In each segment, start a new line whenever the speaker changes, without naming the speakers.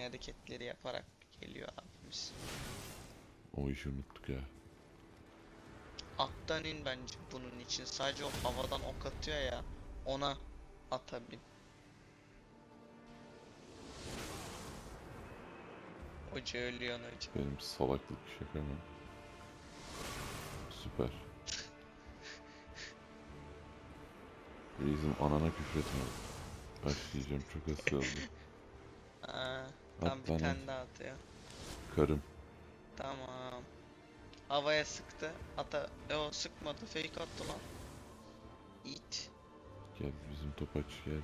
aynı hareketleri yaparak geliyor abimiz.
O işi unuttuk ya.
Attan in bence bunun için. Sadece o havadan ok atıyor ya. Ona ata bin. Hoca ölüyor hoca.
Benim salaklık şaka mı? Süper. Reis'im anana küfretme. Başlayacağım çok az kaldı.
Aa, tam
At
bir tane
at.
daha atıyor.
Karım.
Tamam. Havaya sıktı. Ata e o sıkmadı. Fake attı lan. İt.
Gel bizim topaç gel.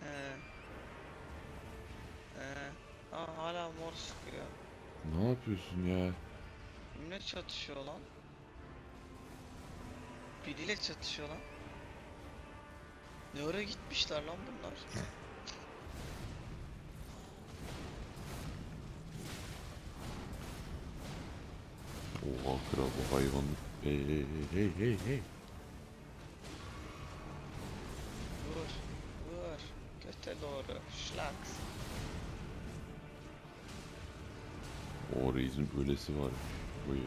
He. He. Aa, hala mor sıkıyor.
Ne yapıyorsun ya?
Kimle çatışıyor lan? Biriyle çatışıyor lan. Ne ara gitmişler lan bunlar?
Oha kral bu hayvanlık. Hey hey hey hey hey hey.
Vur, vur. Göte doğru. Şlaks.
O reisin böylesi var. Oy.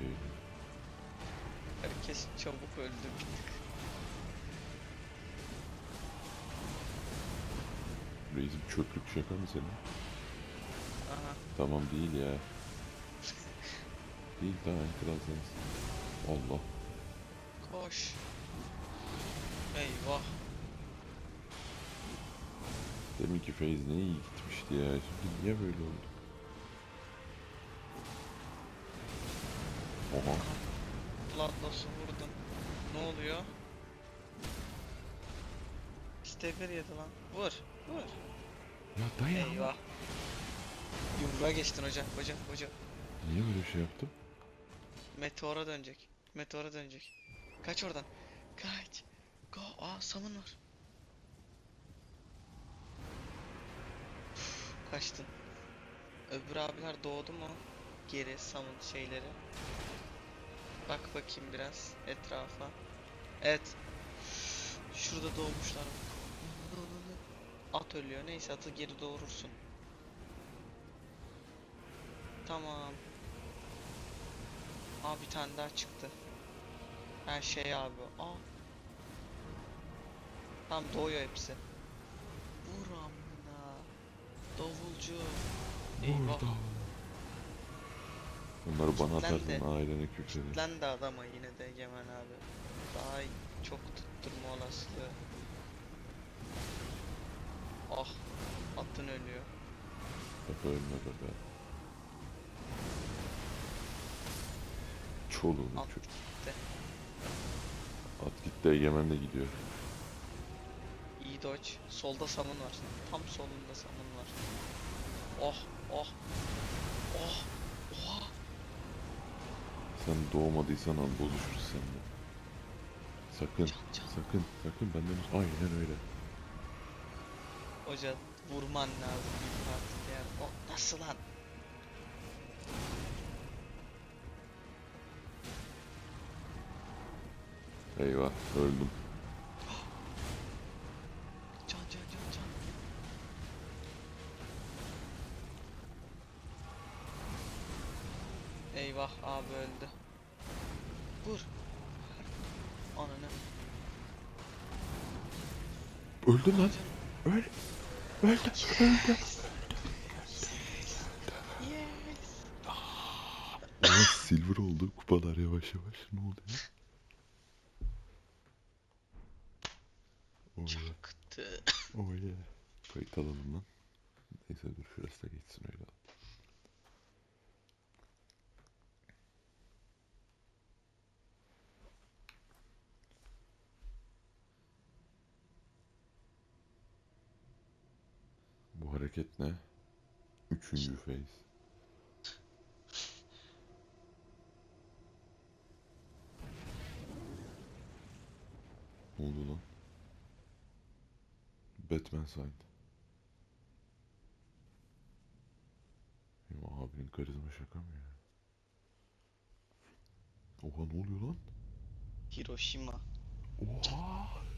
Herkes çabuk öldü bir tık.
Reisim çöplük şaka mı senin?
Aha.
Tamam değil ya. Değil daha en kral sensin. Allah.
Koş. Eyvah.
Demin ki Feyz ne iyi gitmişti ya. Şimdi niye böyle oldu? Oha.
Bloodloss'u vurdum. Ne oluyor? Stagger yedi lan. Vur, vur.
Ya dayan.
Eyvah. Yumruğa geçtin hoca, hoca, hoca.
Niye böyle bir şey yaptım?
Meteora dönecek. Meteora dönecek. Kaç oradan. Kaç. Go. Aa summon var. Kaçtın. Öbür abiler doğdu mu? Geri summon şeyleri. Bak bakayım biraz etrafa. Evet. Şurada doğmuşlar. At ölüyor. Neyse atı geri doğurursun. Tamam. Aa bir tane daha çıktı. Her şey abi. Aa. Tam doğuyor hepsi. Vur amına. Davulcu. Eyvah.
Onları bana atarsan ailene küfreder.
Lan da adama yine de Egemen abi. Daha çok tutturma olasılığı. Ah. Atın ölüyor.
Bak ölme be. Çoluğunu
At
çocuk.
gitti.
At gitti Egemen de gidiyor.
İyi dodge. Solda samun var. Tam solunda samun var. Oh. Oh. Oh.
Sen doğmadıysan al bozuşuruz seninle. Sakın,
Can can.
sakın, sakın benden aynen öyle.
Hoca vurman lazım bir artık yani. O nasıl lan?
Eyvah öldüm.
Can can can can. Eyvah abi öldü. Vur. Ananı.
Öldüm lan. Öl. Öldü. Öldü.
Yes.
Ama silver oldu kupalar yavaş yavaş. Ne oldu ya? Yeah.
Çaktı.
Oh yeah. Kayıt alalım lan. Neyse dur şurası da geçsin öyle. Bu hareket ne? Üçüncü phase. Ne oldu lan? Batman sign. Abinin karizma şaka mı ya? Oha ne oluyor lan?
Hiroshima.
Oha.